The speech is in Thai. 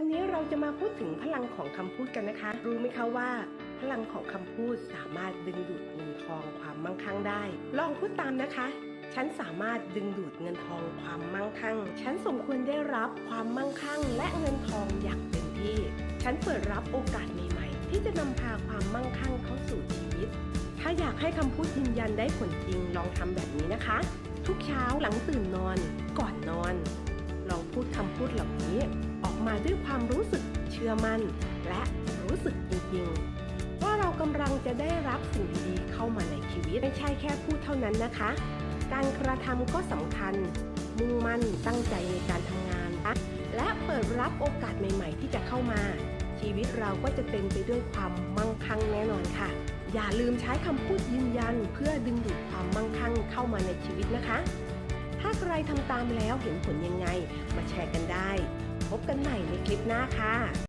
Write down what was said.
วันนี้เราจะมาพูดถึงพลังของคำพูดกันนะคะ รู้ไหมคะว่า พลังของคำพูดสามารถดึงดูดเงินทองความมั่งคั่งได้ ลองพูดตามนะคะ ฉันสามารถดึงดูดเงินทองความมั่งคั่ง ฉันสมควรได้รับความมั่งคั่ง และเงินทองอย่างเต็มที่ ฉันเปิดรับโอกาสใหม่ๆ ที่จะนำพาความมั่งคั่งเข้าสู่ชีวิต ถ้าอยากให้คำพูดยืนยันได้ผลจริงลองทำแบบนี้นะคะ ทุกเช้าหลังตื่นนอน ก่อนนอน มาด้วยความรู้สึกเชื่อมั่น และรู้สึกจริงๆ ว่าเรากำลังจะได้รับสิ่งดีๆ เข้ามาในชีวิตไม่ใช่แค่พูดเท่านั้นนะคะ การกระทำก็สำคัญ มุ่งมั่นตั้งใจในการทำงานนะและเปิดรับโอกาสใหม่ๆ ที่จะเข้ามา ชีวิตเราก็จะเต็มไปด้วยความมั่งคั่งแน่นอนค่ะ อย่าลืมใช้คำพูดยืนยัน เพื่อดึงดูดความมั่งคั่งเข้ามาในชีวิตนะคะ ถ้าใครทำตามแล้วเห็นผลยังไง พบกันใหม่ในคลิปหน้าค่ะ